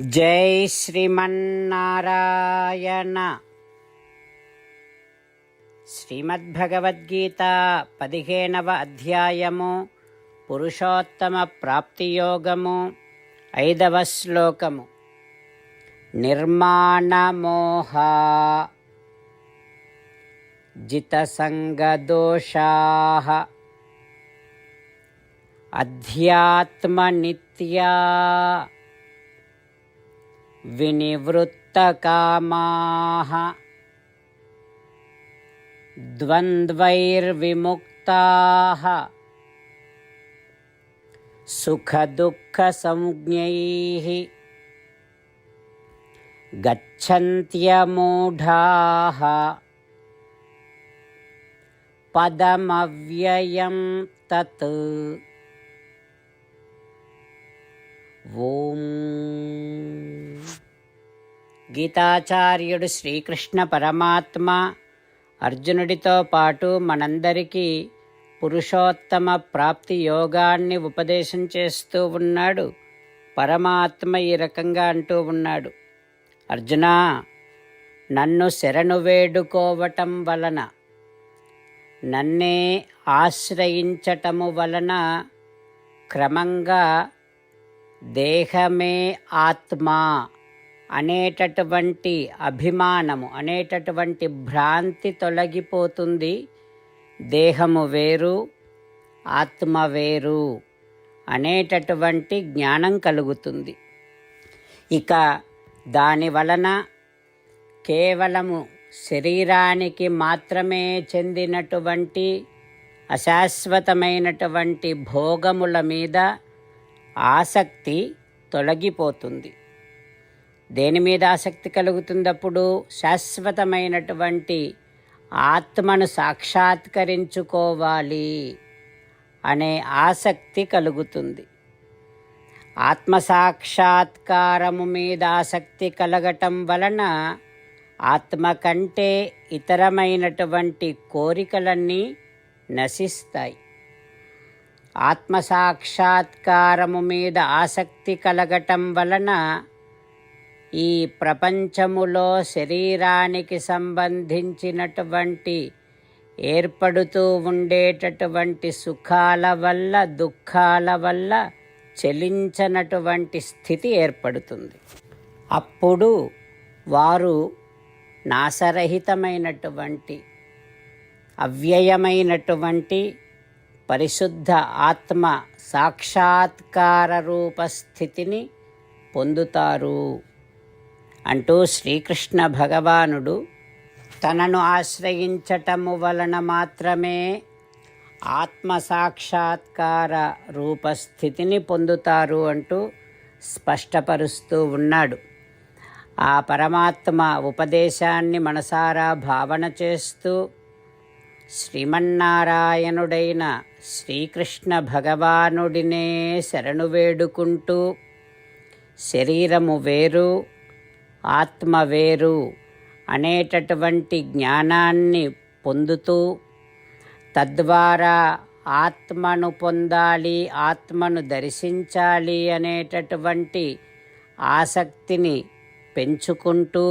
జై శ్రీమన్నారాయణ. శ్రీమద్భగవద్గీత పదిహేనవ అధ్యాయము పురుషోత్తమ ప్రాప్తియోగము ఐదవ శ్లోకము. నిర్మాణమోహ. జితసంగదోషా. అధ్యాత్మనిత్యా. विनिवृत्तकामाः। द्वन्द्वैर्विमुक्ताः। सुखदुःखसंज्ञैः। गच्छन्त्यमूढाः। पदमव्ययं तत्। ఓం గీతాచార్యుడు శ్రీకృష్ణ పరమాత్మ అర్జునుడితో పాటు మనందరికీ పురుషోత్తమ ప్రాప్తి యోగాన్ని ఉపదేశం చేస్తూ ఉన్నాడు. పరమాత్మ ఈ రకంగా అంటూ ఉన్నాడు. అర్జున నన్ను శరణు వేడుకోవటం వలన నన్నే ఆశ్రయించటము వలన క్రమంగా దేహమే ఆత్మ అనేటటువంటి అభిమానము అనేటటువంటి భ్రాంతి తొలగిపోతుంది. దేహము వేరు ఆత్మ వేరు అనేటటువంటి జ్ఞానం కలుగుతుంది. ఇక దాని వలన కేవలము శరీరానికి మాత్రమే చెందినటువంటి అశాశ్వతమైనటువంటి భోగముల మీద ఆసక్తి తొలగిపోతుంది. దేని మీద ఆసక్తి కలుగుతున్నప్పుడు శాశ్వతమైనటువంటి ఆత్మను సాక్షాత్కరించుకోవాలి అనే ఆసక్తి కలుగుతుంది. ఆత్మ సాక్షాత్కారము మీద ఆసక్తి కలగటం వలన ఆత్మ కంటే ఇతరమైనటువంటి కోరికలన్నీ నశిస్తాయి. ఆత్మ సాక్షాత్కారము మీద ఆసక్తి కలగటం వలన ఈ ప్రపంచములో శరీరానికి సంబంధించినటువంటి ఏర్పడుతూ ఉండేటటువంటి సుఖాల వల్ల దుఃఖాల వల్ల చెలించనటువంటి స్థితి ఏర్పడుతుంది. అప్పుడు వారు నాశరహితమైనటువంటి అవ్యయమైనటువంటి పరిశుద్ధ ఆత్మ సాక్షాత్కార రూప స్థితిని పొందుతారు. అంటూ శ్రీకృష్ణ భగవానుడు తనను ఆశ్రయించటము వలన మాత్రమే ఆత్మ సాక్షాత్కార రూపస్థితిని పొందుతారు అంటూ స్పష్టపరుస్తూ ఉన్నాడు. ఆ పరమాత్మ ఉపదేశాన్ని మనసారా భావన చేస్తూ శ్రీమన్నారాయణుడైన శ్రీకృష్ణ భగవానుడినే శరణు వేడుకుంటూ శరీరము వేరు ఆత్మ వేరు అనేటటువంటి జ్ఞానాన్ని పొందుతూ తద్వారా ఆత్మను పొందాలి ఆత్మను దర్శించాలి అనేటటువంటి ఆసక్తిని పెంచుకుంటూ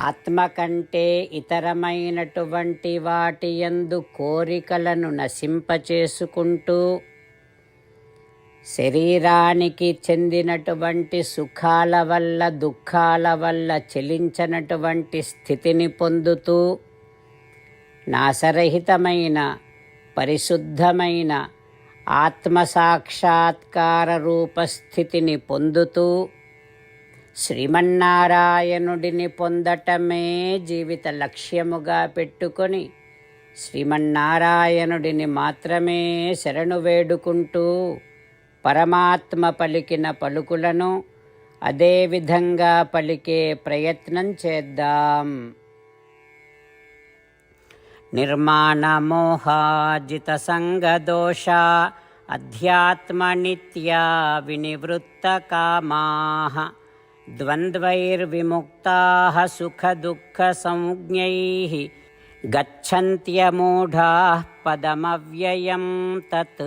ఆత్మ కంటే ఇతరమైనటువంటి వాటి యందు కోరికలను నశింపచేసుకుంటూ శరీరానికి చెందినటువంటి సుఖాల వల్ల దుఃఖాల వల్ల చెలించనటువంటి స్థితిని పొందుతూ నాశరహితమైన పరిశుద్ధమైన ఆత్మసాక్షాత్కార రూపస్థితిని పొందుతూ శ్రీమన్నారాయణుడిని పొందటమే జీవిత లక్ష్యముగా పెట్టుకొని శ్రీమన్నారాయణుడిని మాత్రమే శరణు వేడుకుంటూ పరమాత్మ పలికిన పలుకులను అదేవిధంగా పలికే ప్రయత్నం చేద్దాం. నిర్మాణమోహాజిత సంగదోష అధ్యాత్మనిత్యా వినివృత్తకామా ద్వంద్వైర్విముక్తాः సుఖదుఃఖసంజ్ఞైः గచ్చంత్యమూఢాः పదమవ్యయం తత్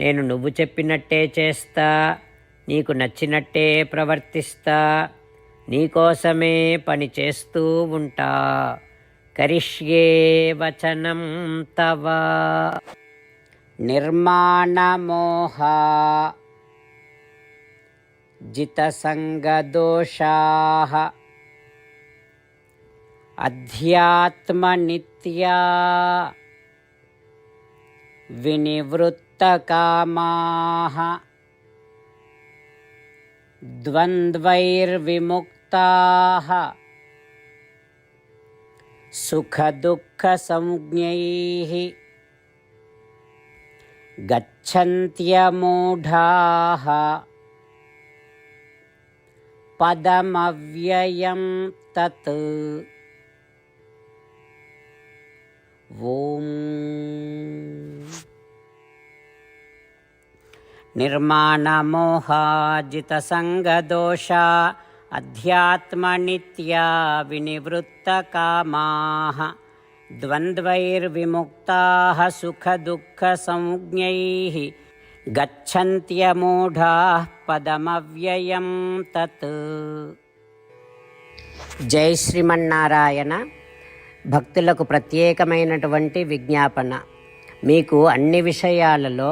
నేను నువ్వు చెప్పినట్టే చేస్తా నీకు నచ్చినట్టే ప్రవర్తిస్తా నీకోసమే పని చేస్తూ ఉంటా. కరిష్యే వచనం తవ. నిర్మాణమోహ. జితసంగదోషా. అధ్యాత్మనిత్యా. వినివృత్ विनिवृत्तकामाः द्वन्द्वैर्विमुक्ताः। सुखदुःखसंज्ञैः। गच्छन्त्यमूढाः। पदमव्ययं तत्। ॐ निर्माणमोहाजितसङ्गदोषा अध्यात्मनित्या विनिवृत्तकामाः द्वन्द्वैर्विमुक्ताः सुखदुःखसंज्ञैः గచ్చంత్యమూఢాః పదమవ్యయం తత్ జై శ్రీమన్నారాయణ భక్తులకు ప్రత్యేకమైనటువంటి విజ్ఞాపన మీకు అన్ని విషయాలలో